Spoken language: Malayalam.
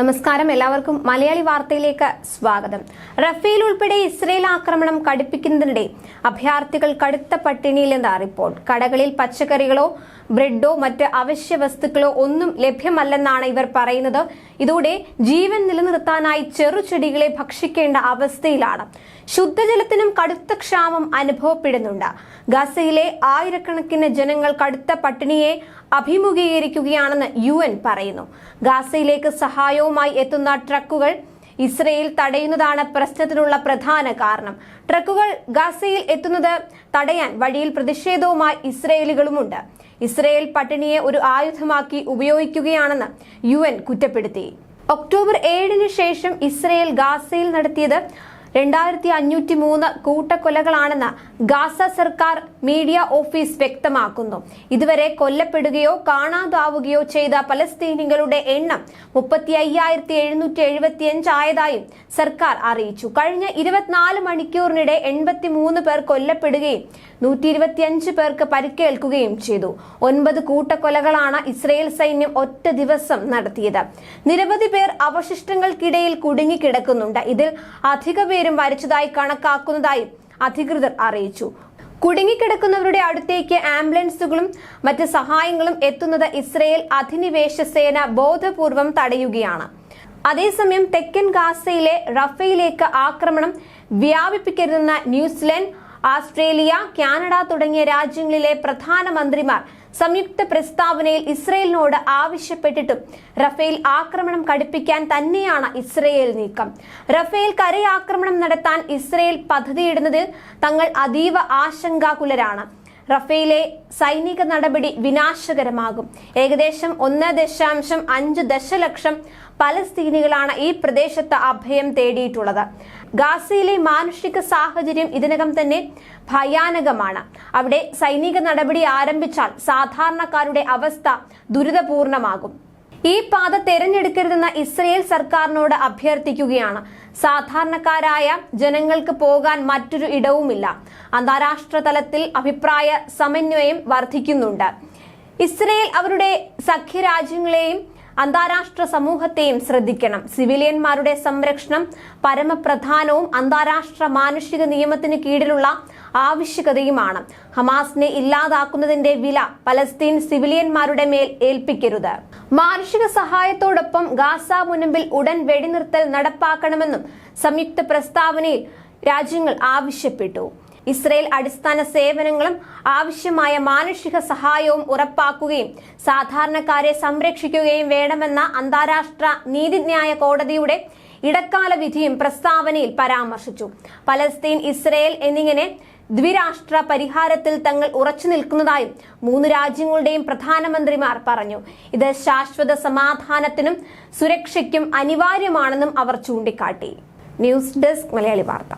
നമസ്കാരം. എല്ലാവർക്കും മലയാളി വാർത്തയിലേക്ക് സ്വാഗതം. റഫേൽ ഉൾപ്പെടെ ഇസ്രയേൽ ആക്രമണം കടുപ്പിക്കുന്നതിനിടെ അഭയാർത്ഥികൾ കടുത്ത പട്ടിണിയിലെന്ന റിപ്പോർട്ട്. കടകളിൽ പച്ചക്കറികളോ ബ്രെഡോ മറ്റ് അവശ്യ വസ്തുക്കളോ ഒന്നും ലഭ്യമല്ലെന്നാണ് ഇവർ പറയുന്നത്. ഇതോടെ ജീവൻ നിലനിർത്താനായി ചെറുചെടികളെ ഭക്ഷിക്കേണ്ട അവസ്ഥയിലാണ്. ശുദ്ധജലത്തിനും കടുത്ത ക്ഷാമം അനുഭവപ്പെടുന്നുണ്ട്. ഗസയിലെ ആയിരക്കണക്കിന് ജനങ്ങൾ കടുത്ത പട്ടിണിയെ അഭിമുഖീകരിക്കുകയാണെന്ന് യു പറയുന്നു. ഗാസയിലേക്ക് സഹായവുമായി എത്തുന്ന ട്രക്കുകൾ ഇസ്രയേൽ തടയുന്നതാണ് പ്രശ്നത്തിനുള്ള പ്രധാന കാരണം. ട്രക്കുകൾ ഗാസയിൽ എത്തുന്നത് തടയാൻ വഴിയിൽ പ്രതിഷേധവുമായി ഇസ്രയേലികളുമുണ്ട്. ഇസ്രയേൽ പട്ടിണിയെ ഒരു ആയുധമാക്കി ഉപയോഗിക്കുകയാണെന്ന് യു കുറ്റപ്പെടുത്തി. ഒക്ടോബർ ഏഴിന് ശേഷം ഇസ്രയേൽ ഗാസയിൽ നടത്തിയത് രണ്ടായിരത്തി അഞ്ഞൂറ്റി മൂന്ന് കൂട്ടക്കൊലകളാണെന്ന് ഗാസ സർക്കാർ മീഡിയ ഓഫീസ് വ്യക്തമാക്കുന്നു. ഇതുവരെ കൊല്ലപ്പെടുകയോ കാണാതാവുകയോ ചെയ്ത പലസ്തീനികളുടെ എണ്ണം മുപ്പത്തി അയ്യായിരത്തി എഴുന്നൂറ്റി എഴുപത്തിയഞ്ച് ആയതായും സർക്കാർ അറിയിച്ചു. കഴിഞ്ഞ ഇരുപത്തിനാല് മണിക്കൂറിനിടെ എൺപത്തി മൂന്ന് പേർ കൊല്ലപ്പെടുകയും നൂറ്റി ഇരുപത്തിയഞ്ച് പേർക്ക് പരിക്കേൽക്കുകയും ചെയ്തു. ഒൻപത് കൂട്ടക്കൊലകളാണ് ഇസ്രയേൽ സൈന്യം ഒറ്റ ദിവസം നടത്തിയത്. നിരവധി പേർ അവശിഷ്ടങ്ങൾക്കിടയിൽ കുടുങ്ങിക്കിടക്കുന്നുണ്ട്. ഇതിൽ അധിക പേരും മരിച്ചതായി കണക്കാക്കുന്നതായും അധികൃതർ അറിയിച്ചു. കുടുങ്ങിക്കിടക്കുന്നവരുടെ അടുത്തേക്ക് ആംബുലൻസുകളും മറ്റ് സഹായങ്ങളും എത്തുന്നത് ഇസ്രയേൽ അധിനിവേശ സേന ബോധപൂർവം തടയുകയാണ്. അതേസമയം തെക്കൻ ഗാസയിലെ റഫയിലേക്ക് ആക്രമണം വ്യാപിപ്പിക്കരുതെന്ന ന്യൂസിലൻഡ് ആസ്ട്രേലിയ കാനഡ തുടങ്ങിയ രാജ്യങ്ങളിലെ പ്രധാനമന്ത്രിമാർ സംയുക്ത പ്രസ്താവനയിൽ ഇസ്രയേലിനോട് ആവശ്യപ്പെട്ടിട്ടും റഫേൽ ആക്രമണം കടുപ്പിക്കാൻ തന്നെയാണ് ഇസ്രയേൽ നീക്കം. റഫേൽ കരയാക്രമണം നടത്താൻ ഇസ്രയേൽ പദ്ധതിയിടുന്നതിൽ തങ്ങൾ അതീവ ആശങ്കാകുലരാണ്. റഫേലെ സൈനിക നടപടി വിനാശകരമാകും. ഏകദേശം ഒന്ന് ദശാംശം അഞ്ച് ദശലക്ഷം പലസ്തീനികളാണ് ഈ പ്രദേശത്ത് അഭയം തേടിയിട്ടുള്ളത്. ഗാസയിലെ മാനുഷിക സാഹചര്യം ഇതിനകം തന്നെ ഭയാനകമാണ്. അവിടെ സൈനിക നടപടി ആരംഭിച്ചാൽ സാധാരണക്കാരുടെ അവസ്ഥ ദുരിതപൂർണമാകും. ഈ പാത തെരഞ്ഞെടുക്കരുതെന്ന ഇസ്രയേൽ സർക്കാരിനോട് അഭ്യർത്ഥിക്കുകയാണ്. സാധാരണക്കാരായ ജനങ്ങൾക്ക് പോകാൻ മറ്റൊരു ഇടവുമില്ല. അന്താരാഷ്ട്ര തലത്തിൽ അഭിപ്രായ സമന്വയം വർദ്ധിക്കുന്നുണ്ട്. ഇസ്രയേൽ അവരുടെ സഖ്യരാജ്യങ്ങളെയും അന്താരാഷ്ട്ര സമൂഹത്തെയും ശ്രദ്ധിക്കണം. സിവിലിയന്മാരുടെ സംരക്ഷണം പരമപ്രധാനവും അന്താരാഷ്ട്ര മാനുഷിക നിയമത്തിന് കീഴിലുള്ള ആവശ്യകതയുമാണ്. ഹമാസിനെ ഇല്ലാതാക്കുന്നതിന്റെ വില പലസ്തീൻ സിവിലിയന്മാരുടെ മേൽ ഏൽപ്പിക്കരുത്. മാനുഷിക സഹായത്തോടൊപ്പം ഗാസ മുനമ്പിൽ ഉടൻ വെടിനിർത്തൽ നടപ്പാക്കണമെന്നും സംയുക്ത പ്രസ്താവനയിൽ രാജ്യങ്ങൾ ആവശ്യപ്പെട്ടു. ഇസ്രയേൽ അടിസ്ഥാന സേവനങ്ങളും ആവശ്യമായ മാനുഷിക സഹായവും ഉറപ്പാക്കുകയും സാധാരണക്കാരെ സംരക്ഷിക്കുകയും വേണമെന്ന അന്താരാഷ്ട്ര നീതിന്യായ കോടതിയുടെ ഇടക്കാല വിധിയും പ്രസ്താവനയിൽ പരാമർശിച്ചു. പലസ്തീൻ ഇസ്രയേൽ എന്നിങ്ങനെ ദ്വിരാഷ്ട്ര പരിഹാരത്തിൽ തങ്ങൾ ഉറച്ചു നിൽക്കുന്നതായും മൂന്ന് രാജ്യങ്ങളുടെയും പ്രധാനമന്ത്രിമാർ പറഞ്ഞു. ഇത് ശാശ്വത സമാധാനത്തിനും സുരക്ഷയ്ക്കും അനിവാര്യമാണെന്നും അവർ ചൂണ്ടിക്കാട്ടി. ന്യൂസ് ഡെസ്ക് മലയാളി വാർത്ത.